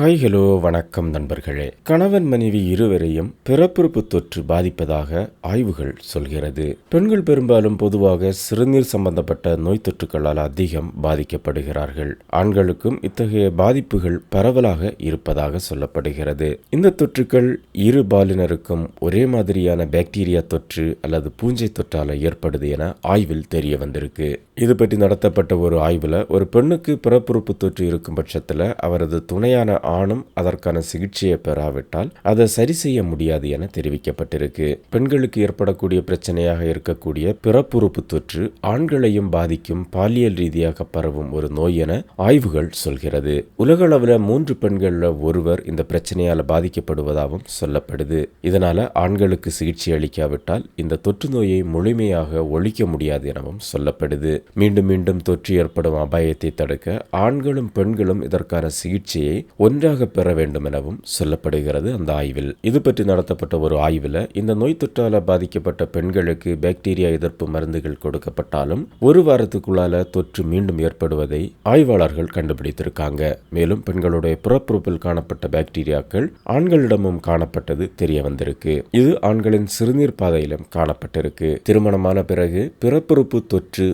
Hi hello வணக்கம் நண்பர்களே. கணவன் மனைவி இருவரையும் பிறப்புறுப்பு தொற்று பாதிப்பதாக ஆய்வுகள் சொல்கிறது. பெண்கள் பெரும்பாலும் பொதுவாக சிறுநீர் சம்பந்தப்பட்ட நோய் தொற்றுகளால் அதிகம் பாதிக்கப்படுகிறார்கள். ஆண்களுக்கும் இத்தகைய பாதிப்புகள் பரவலாக இருப்பதாக சொல்லப்படுகிறது. இந்த தொற்றுக்கள் இரு பாலினருக்கும் ஒரே மாதிரியான பாக்டீரியா தொற்று அல்லது பூஞ்சை தொற்றால ஏற்படுது என ஆய்வில் தெரிய வந்திருக்கு. இது பற்றி நடத்தப்பட்ட ஒரு ஆய்வில் ஒரு பெண்ணுக்கு பிறப்புறுப்பு தொற்று இருக்கும் பட்சத்தில் அவரது துணையான ஆணும் அதற்கான சிகிச்சையை பெறாவிட்டால் அதை சரி செய்ய முடியாது என தெரிவிக்கப்பட்டிருக்கு. பெண்களுக்கு ஏற்படக்கூடிய பிரச்சனையாக இருக்கக்கூடிய பிறப்புறுப்பு தொற்று ஆண்களையும் பாதிக்கும் பாலியல் ரீதியாக பரவும் ஒரு நோய் என ஆய்வுகள் சொல்கிறது. உலக அளவில் மூன்று பெண்களில் ஒருவர் இந்த பிரச்சனையால் பாதிக்கப்படுவதாகவும் சொல்லப்படுது. இதனால ஆண்களுக்கு சிகிச்சை அளிக்காவிட்டால் இந்த தொற்று நோயை முழுமையாக ஒழிக்க முடியாது எனவும் சொல்லப்படுது. மீண்டும் மீண்டும் தொற்று ஏற்படும் அபாயத்தை தடுக்க ஆண்களும் பெண்களும் இதற்கான சிகிச்சையை ஒன்றாக பெற வேண்டும் எனவும் சொல்லப்படுகிறது அந்த ஆய்வில். இது பற்றி நடத்தப்பட்ட ஒரு ஆய்வில் இந்த நோய் தொற்றால பாதிக்கப்பட்ட பெண்களுக்கு பாக்டீரியா எதிர்ப்பு மருந்துகள் கொடுக்கப்பட்டாலும் ஒரு வாரத்துக்குள்ளால தொற்று மீண்டும் ஏற்படுவதை ஆய்வாளர்கள் கண்டுபிடித்திருக்காங்க. மேலும் பெண்களுடைய புறப்புறுப்பில் காணப்பட்ட பாக்டீரியாக்கள் ஆண்களிடமும் காணப்பட்டது தெரிய வந்திருக்கு. இது ஆண்களின் சிறுநீர் பாதையிலும் காணப்பட்டிருக்கு. திருமணமான பிறகு பிறப்புறுப்பு தொற்று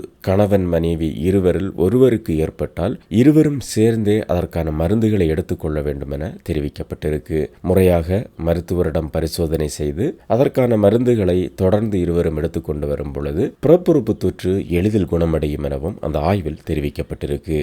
கணவன் மனைவி இருவரில் ஒருவருக்கு ஏற்பட்டால் இருவரும் சேர்ந்தே அதற்கான மருந்துகளை எடுத்துக்கொள்ள வேண்டும் என தெரிவிக்கப்பட்டிருக்கு. முறையாக மருத்துவரிடம் பரிசோதனை செய்து அதற்கான மருந்துகளை தொடர்ந்து இருவரும் எடுத்துக்கொண்டு வரும் பொழுது பிறப்புறுப்பு தொற்று எளிதில் குணமடையும் எனவும் அந்த ஆய்வில் தெரிவிக்கப்பட்டிருக்கு.